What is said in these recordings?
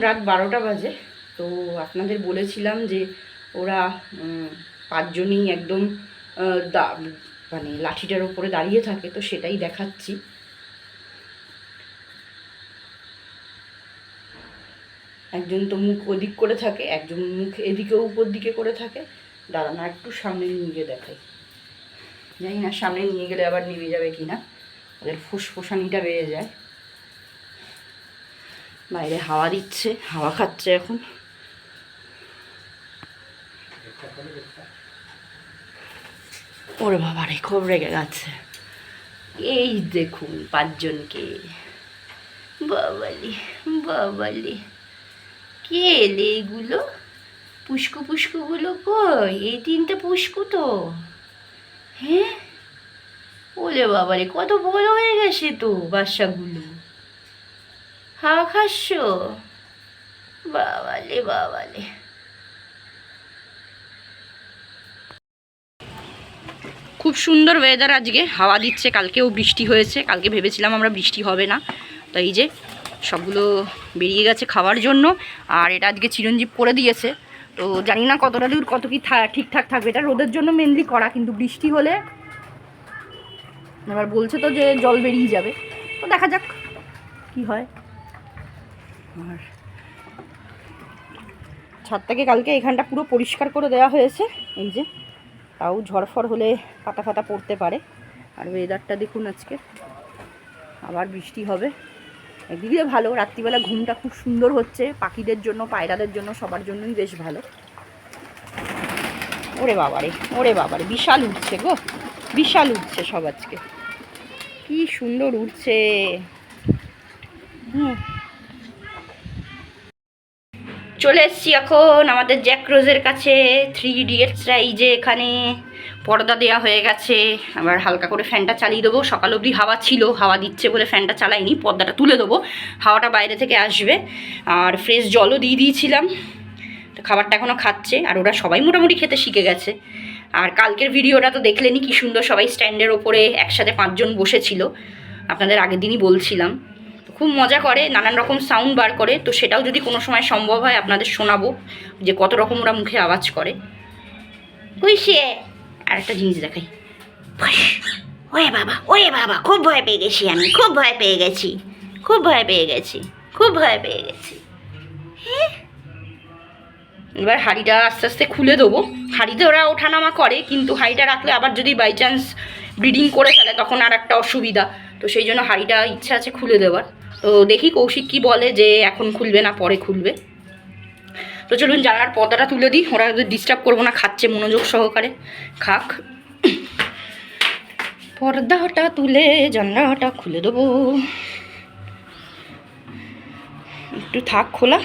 রাত বারোটা বাজে। তো আপনাদের বলেছিলাম যে ওরা পাঁচজনই একদম দা- মানে লাঠিটার ওপরে দাঁড়িয়ে থাকে, তো সেটাই দেখাচ্ছি। একজন তো মুখ ওদিক করে থাকে, একজন মুখ এদিকে উপর দিকে করে থাকে। দাঁড়ানো একটু সামনে নিয়ে গিয়ে দেখাই। জানি না সামনে নিয়ে গেলে আবার নেমে যাবে কি না ওদের ফুসফুসানিটা বেড়ে যায়। বাইরে হাওয়া দিচ্ছে, হাওয়া খাচ্ছে এখন। ওরে বাবা রে রেগে গেছে। এই দেখুন পাঁচজনকে। বাবালি বাবালি কে এলে এগুলো? পুষ্কু পুষ্কুগুলো কই? এই তিনটে পুষ্কু তো। হ্যাঁ? ওলে বাবারে কত বড় হয়ে গেছে তো বাচ্চাগুলো। হাওয়া খাচ্ছ বাবালে বাবালে। খুব সুন্দর ওয়েদার আজকে। হাওয়া দিচ্ছে, কালকেও বৃষ্টি হয়েছে। কালকে ভেবেছিলাম আমরা বৃষ্টি হবে না। তো এই যে সবগুলো বেরিয়ে গেছে খাওয়ার জন্য। আর এটা আজকে চিরঞ্জীব করে দিয়েছে। তো জানি না কতটা দূর, কত কি ঠিকঠাক থাকবে। এটা রোদের জন্য মেনলি করা, কিন্তু বৃষ্টি হলে এবার বলছে তো যে জল বেরিয়ে যাবে। তো দেখা যাক কি হয়। আর ছাদটাকে কালকে এখানটা পুরো পরিষ্কার করে দেওয়া হয়েছে। এই যে, তাও ঝড়ফড় হলে পাতা ফাতা পড়তে পারে। আর ওয়েদারটা দেখুন আজকে। আবার বৃষ্টি হবে। একদিকে ভালো, রাত্রিবেলা ঘুমটা খুব সুন্দর হচ্ছে। পাখিদের জন্য, পায়রাদের জন্য, সবার জন্যই বেশ ভালো। ওরে বাবারে ওরে বাবারে, বিশাল উঠছে গো। বিশাল উঠছে সব আজকে। কি সুন্দর উঠছে হুম। চলে এসছি এখন আমাদের জ্যাক রোজের কাছে। থ্রি ইডিয়েটসরা এই যে এখানে পর্দা দেওয়া হয়ে গেছে। আবার হালকা করে ফ্যানটা চালিয়ে দেবো। সকাল অবধি হাওয়া ছিল, হাওয়া দিচ্ছে বলে ফ্যানটা চালাইনি, পর্দাটা তুলে দেবো। হাওয়াটা বাইরে থেকে আসবে। আর ফ্রেশ জলও দিয়ে দিয়েছিলাম। তো খাবারটা এখনও খাচ্ছে। আর ওরা সবাই মোটামুটি খেতে শিখে গেছে। আর কালকের ভিডিওটা তো দেখলেনি কি সুন্দর সবাই স্ট্যান্ডের ওপরে একসাথে পাঁচজন বসেছিল। আপনাদের আগের দিনই বলছিলাম। খুব মজা করে, নানান রকম সাউন্ড বার করে। তো সেটাও যদি কোনো সময় সম্ভব হয়, আপনাদের শোনাবো, যে কত রকম ওরা মুখে আওয়াজ করে। কইসে আর একটা জিনিস দেখাই। ওয়ে বাবা ওয়ে বাবা, খুব ভয় পেয়ে গেছি আমি, খুব ভয় পেয়ে গেছি, খুব ভয় পেয়ে গেছি, খুব ভয় পেয়ে গেছি? এবার হাঁড়িটা আস্তে আস্তে খুলে দেবো। হাঁড়িতে ওরা ওঠানামা করে, কিন্তু হাঁড়িটা রাখলে আবার যদি বাই চান্স ব্রিডিং করে ফেলে, তখন আর একটা অসুবিধা। তো সেই জন্য হাঁড়িটা ইচ্ছা আছে খুলে দেওয়ার। তো দেখি কৌশিক কি বলে যে এখন খুলবে না, পরে খুলবে। তো চলুন, জানার পর্দাটা তুলে দিই। ওরা ডিস্টার্ব করব না, খাচ্ছে মনোযোগ সহকারে। খাক। পর্দাটা তুলে, জানলাটা খুলে দেবো। একটু থাক খোলা।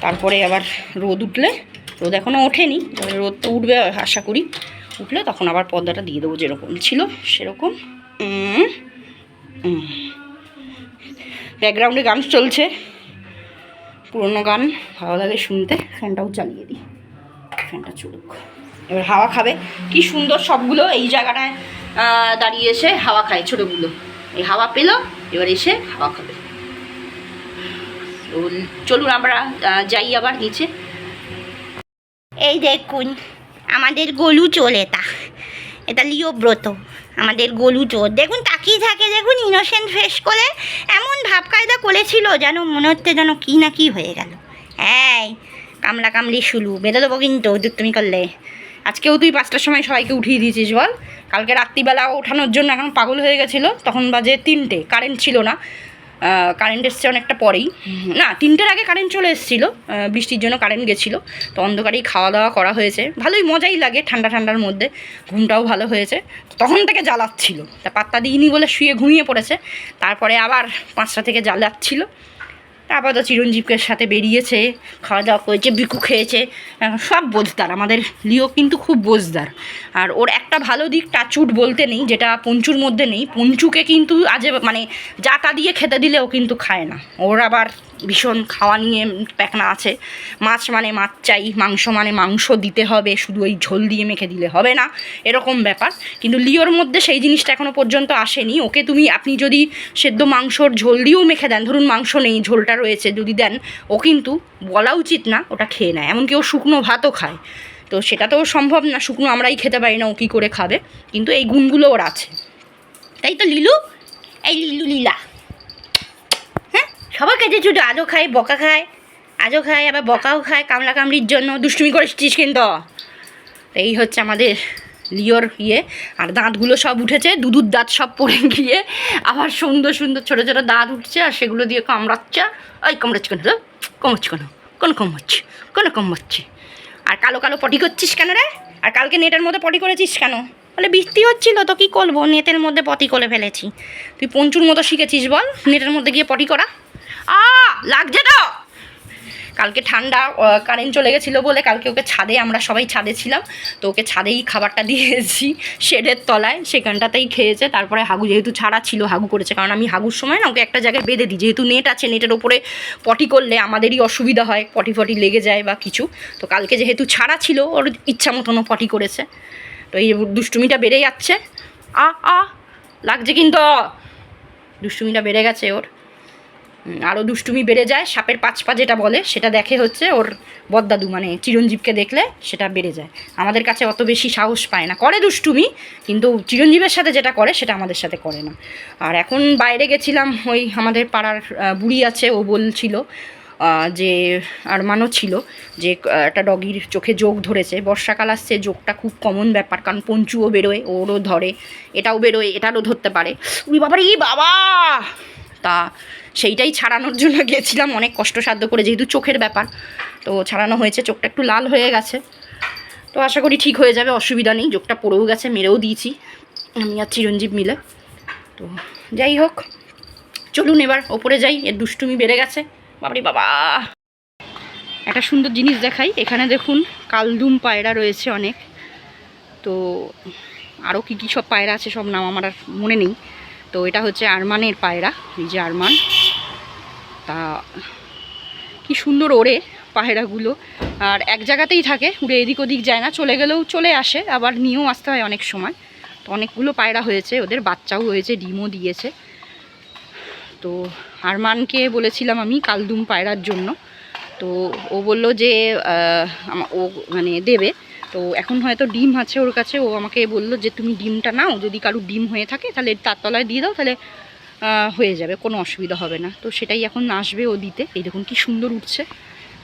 তারপরে আবার রোদ উঠলে। রোদ এখনও ওঠেনি রোদ তো উঠবে আশা করি। উঠলে তখন আবার পর্দাটা দিয়ে দেবো যেরকম ছিল সেরকম। ব্যাকগ্রাউন্ডে গান চলছে। পুরোনো গান, ভালো লাগে শুনতে। ফ্যানটাও চালিয়ে দিই। ফ্যানটা চলুক। এবার হাওয়া খাবে। কি সুন্দর সবগুলো এই জায়গাটায় দাঁড়িয়ে এসে হাওয়া খায় ছোটোগুলো। এই হাওয়া পেল, এবার এসে হাওয়া খাবে। চলুন আমরা যাই আবার নিচে। এই দেখুন আমাদের গলু চোর এটা এটা লিওব্রত আমাদের গলু চোর দেখুন, তাকিয়ে থাকে, দেখুন ইনোসেন্ট ফেস করে এমন ভাব কায়দা করেছিল যেন মনে হচ্ছে যেন কি না কি হয়ে গেল। এই, কামলা কামলি শুলু বেঁধে দেবো কিন্তু তুমি করলে। আজকেও তুই পাঁচটার সময় সবাইকে উঠিয়ে দিয়েছিস, বল। কালকে রাত্রিবেলা ওঠানোর জন্য এখন পাগল হয়ে গেছিল, তখন বাজে তিনটে কারেন্ট ছিল না। কারেন্ট এসছে অনেকটা পরেই। না তিনটের আগে কারেন্ট চলে এসেছিল বৃষ্টির জন্য কারেন্ট গেছিল। তো অন্ধকারেই খাওয়া দাওয়া করা হয়েছে। ভালোই মজাই লাগে ঠান্ডা ঠান্ডার মধ্যে ঘুমটাও ভালো হয়েছে। তখন থেকে জ্বালাচ্ছিল। তা পাত্তা দিইনি বলে শুয়ে ঘুমিয়ে পড়েছে। তারপরে আবার পাঁচটা থেকে জ্বালাচ্ছিল। তারপর তো চিরঞ্জীবের সাথে বেরিয়েছে খাওয়া দাওয়া করেছে, বিকু খেয়েছে। সব বোঝদার, আমাদের লিও কিন্তু খুব বোঝদার। আর ওর একটা ভালো দিক টাচুট বলতে নেই, যেটা পঞ্চুর মধ্যে নেই। পঞ্চুকে কিন্তু আজে মানে যা তা দিয়ে খেতে দিলে ও কিন্তু খায় না। ওর আবার ভীষণ খাওয়া নিয়ে প্যাকনা আছে। মাছ মানে মাছ চাই, মাংস মানে মাংস দিতে হবে, শুধু ওই ঝোল দিয়ে মেখে দিলে হবে না। এরকম ব্যাপার। কিন্তু লিওর মধ্যে সেই জিনিসটা এখনও পর্যন্ত আসেনি। ওকে তুমি, আপনি যদি সেদ্ধ মাংসর ঝোল দিয়েও মেখে দেন, ধরুন মাংস নেই, ঝোলটা রয়েছে, যদি দেন, ও কিন্তু বলা উচিত না ওটা খেয়ে নেয়। এমনকি ও শুকনো ভাতও খায়। তো সেটা তো সম্ভব না, শুকনো আমরাই খেতে পারি না, ও কী করে খাবে? কিন্তু এই গুণগুলো ওর আছে। তাই তো লিলু? এই লিলু, লীলা। সবার কাছে শুধু আজও খায়, বকা খায়, আজও খায়, আবার বকাও খায়, কামলা কামড়ির জন্য দুষ্টুমি করেছিস কিন্তু। এই হচ্ছে আমাদের লিওর ইয়ে আর দাঁতগুলো সব উঠেছে, দুধুর দাঁত সব পড়ে গিয়ে, আবার সুন্দর সুন্দর ছোটো ছোটো দাঁত উঠছে, আর সেগুলো দিয়ে কামড়াচ্ছে ওই কামড়াচ্ছে কেন রে? কামড়াচ্ছে কেন? কোনো কামড়াচ্ছে? কোনো কামড়াচ্ছে? আর কালো কালো পটি করছিস কেন রে? আর কালকে নেটের মধ্যে পটি করেছিস কেন? বলে, বৃষ্টি হচ্ছিল তো কী করব? নেটের মধ্যে পটি করে ফেলেছি। তুই পঞ্চুর মতো শিখেছিস বল, নেটের মধ্যে গিয়ে পটি করা। আ, লাগছে তো। কালকে ঠান্ডা কারেন্ট চলে গেছিল বলে কালকে ওকে ছাদে, আমরা সবাই ছাদে ছিলাম। তো ওকে ছাদেই খাবারটা দিয়েছি, শেডের তলায়, সেখানটাতেই খেয়েছে। তারপরে হাগু যেহেতু ছাড়া ছিল, হাগু করেছে। কারণ আমি হাগুর সময় না, ওকে একটা জায়গায় বেঁধে দিই। যেহেতু নেট আছে, নেটের ওপরে পটি করলে আমাদেরই অসুবিধা হয়, পটি ফটি লেগে যায় বা কিছু। তো কালকে যেহেতু ছাড়া ছিল, ওর ইচ্ছা মতনও পটি করেছে। তো এই দুষ্টুমিটা বেড়ে যাচ্ছে। আ আ, লাগছে কিন্তু। দুষ্টুমিটা বেড়ে গেছে ওর। আরও দুষ্টুমি বেড়ে যায়, সাপের পাঁচ পা যেটা বলে, সেটা দেখে হচ্ছে ওর বদ্দাদু মানে চিরঞ্জীবকে দেখলে সেটা বেড়ে যায়। আমাদের কাছে অত বেশি সাহস পায় না। করে দুষ্টুমি, কিন্তু চিরঞ্জীবের সাথে যেটা করে, সেটা আমাদের সাথে করে না। আর এখন বাইরে গেছিলাম, ওই আমাদের পাড়ার বুড়ি আছে, ও বলছিল যে আর মানও ছিল, যে একটা ডগির চোখে যোগ ধরেছে। বর্ষাকাল আসছে, যোগটা খুব কমন ব্যাপার, কারণ পঞ্চুও বেরোয়, ওরও ধরে, এটাও বেরোয়, এটারও ধরতে পারে। উই বাবা রে বাবা! তা সেইটাই ছাড়ানোর জন্য গিয়েছিলাম। অনেক কষ্টসাধ্য করে, যেহেতু চোখের ব্যাপার। তো ছাড়ানো হয়েছে, চোখটা একটু লাল হয়ে গেছে। তো আশা করি ঠিক হয়ে যাবে, অসুবিধা নেই। চোখটা পড়েও গেছে, মেরেও দিয়েছি। আমি আর চিরঞ্জীব মিলে। তো যাই হোক, চলুন এবার ওপরে যাই। এর দুষ্টুমি বেড়ে গেছে। বাবারি বাবা! একটা সুন্দর জিনিস দেখাই। এখানে দেখুন, কালদুম পায়রা রয়েছে অনেক। তো আরও কী কী সব পায়রা আছে, সব নাম আমার আর মনে নেই। তো এটা হচ্ছে আরমানের পায়রা, এই যে আরমান। তা কি সুন্দর ওড়ে পায়রাগুলো। আর এক জায়গাতেই থাকে, উড়ে এদিক ওদিক যায় না, চলে গেলেও চলে আসে, আবার নিয়েও আসতে হয় অনেক সময়। তো অনেকগুলো পায়রা হয়েছে, ওদের বাচ্চাও হয়েছে, ডিমও দিয়েছে। তো আরমানকে বলেছিলাম আমি কালদুম পায়রার জন্য। তো ও বলল যে ও মানে দেবে। তো এখন হয়তো ডিম আছে ওর কাছে, ও আমাকে বলল যে তুমি ডিমটা নাও, যদি কারোর ডিম হয়ে থাকে তাহলে তার তলায় দিয়ে দাও, তাহলে হয়ে যাবে, কোনো অসুবিধা হবে না। তো সেটাই এখন আসবে ও দিতে। এই দেখুন কি সুন্দর উঠছে,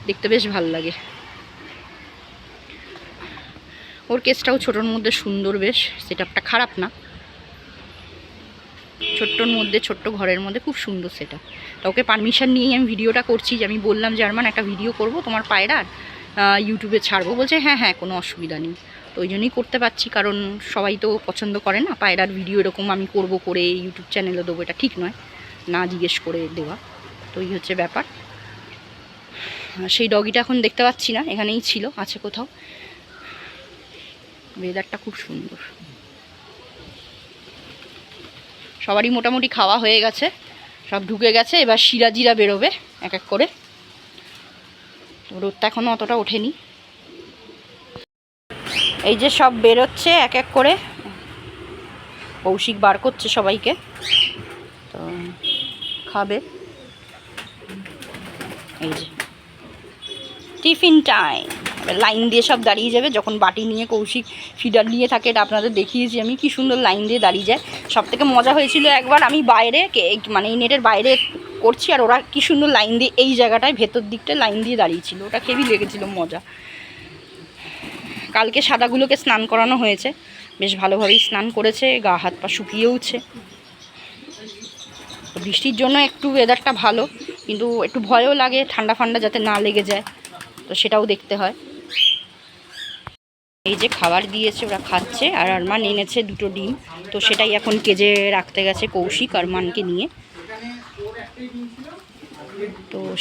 দেখতে বেশ ভালো লাগে। ওর কেসটাও ছোটোর মধ্যে সুন্দর বেশ, সেটআপটা খারাপ না। ছোট্টর মধ্যে, ছোট্ট ঘরের মধ্যে খুব সুন্দর সেটা তা ওকে পারমিশন নিয়েই আমি ভিডিওটা করছি, যে আমি বললাম যে, আরমান, একটা ভিডিও করব তোমার পায়রার। ইউটিউবে ছাড়বো। বলছে হ্যাঁ হ্যাঁ কোনো অসুবিধা নেই। তো ওই জন্যই করতে পারছি, কারণ সবাই তো পছন্দ করে না। পায়রার ভিডিও এরকম আমি করব করে ইউটিউব চ্যানেলে দেবো, এটা ঠিক নয়, না জিজ্ঞেস করে দেওয়া। তো এই হচ্ছে ব্যাপার। সেই ডগিটা এখন দেখতে পাচ্ছি না, এখানেই ছিল, আছে কোথাও। ওয়েদারটা খুব সুন্দর। সবারই মোটামুটি খাওয়া হয়ে গেছে, সব ঢুকে গেছে, এবার শিরাজিরা বেরোবে, এক এক করে। রোদটা এখনও অতটা ওঠেনি। এই যে সব বেরোচ্ছে এক এক করে। কৌশিক বার করছে সবাইকে। তো খাবে। এই যে। Tiffin time. লাইন দিয়ে সব দাঁড়িয়ে যাবে। যখন বাটি নিয়ে কৌশিক ফিডার নিয়ে থাকে, এটা আপনাদের দেখিয়েছি আমি। কি সুন্দর লাইন দিয়ে দাঁড়িয়ে যায়। সব থেকে মজা হয়েছিল একবার আমি বাইরে মানে এই নেটের বাইরে করছি আর ওরা কি সুন্দর লাইন দিয়ে, এই জায়গাটায় ভেতর দিকটায় লাইন দিয়ে দাঁড়িয়েছিল। ওটা হেভি লেগেছিল, মজা। কালকে সাদাগুলোকে স্নান করানো হয়েছে। বেশ ভালোভাবেই স্নান করেছে, গা হাত পা শুকিয়েওছে। বৃষ্টির জন্য একটু ওয়েদারটা ভালো, কিন্তু একটু ভয়ও লাগে, ঠান্ডা ফান্ডা যাতে না লেগে যায়, তো সেটাও দেখতে হয়। এই যে খাবার দিয়েছে, ওরা খাচ্ছে, আর আরমান এনেছে দুটো ডিম। তো সেটাই এখন কেজে রাখতে গেছে কৌশিক, আরমানকে নিয়ে।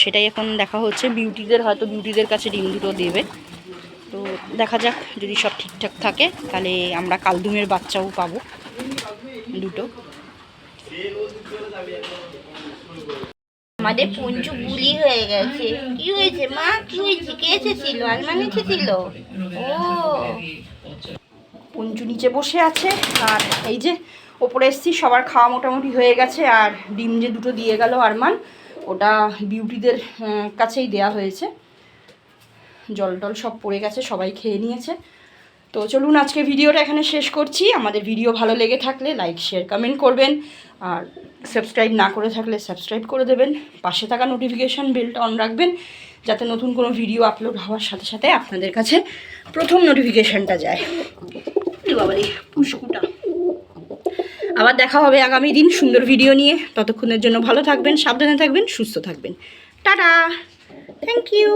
সেটাই এখন দেখা হচ্ছে। বিউটিদের হয়তো বিউটিদের কাছে ডিম দুটো দেবে। তো দেখা যাক যদি সব ঠিকঠাক থাকে তাহলে আমরা কালদুমের বাচ্চাও পাবো দুটো। আমাদের পঞ্চু বুলি হয়ে গেছে। কি হয়েছে মা? কি হয়েছে? কে এসেছিল? আলমান এসেছিল? ও। পঞ্চু নিচে বসে আছে। আর এই যে ওপরে এসছি সবার খাওয়া মোটামুটি হয়ে গেছে। আর ডিম যে দুটো দিয়ে গেল আরমান। ওটা বিউটিদের কাছেই দেয়া হয়েছে। জল টল সব পড়ে গেছে, সবাই খেয়ে নিয়েছে। তো চলুন আজকে ভিডিওটা এখানে শেষ করছি। আমাদের ভিডিও ভালো লেগে থাকলে লাইক, শেয়ার, কমেন্ট করবেন। আর সাবস্ক্রাইব না করে থাকলে সাবস্ক্রাইব করে দেবেন। পাশে থাকা নোটিফিকেশান বেলটা অন রাখবেন, যাতে নতুন কোনো ভিডিও আপলোড হওয়ার সাথে সাথে আপনাদের কাছে প্রথম নোটিফিকেশানটা যায়। বাবারে, পুষ্কুটা। আবার দেখা হবে আগামী দিন সুন্দর ভিডিও নিয়ে। ততক্ষণের জন্য ভালো থাকবেন, সাবধানে থাকবেন, সুস্থ থাকবেন। টাটা! Thank you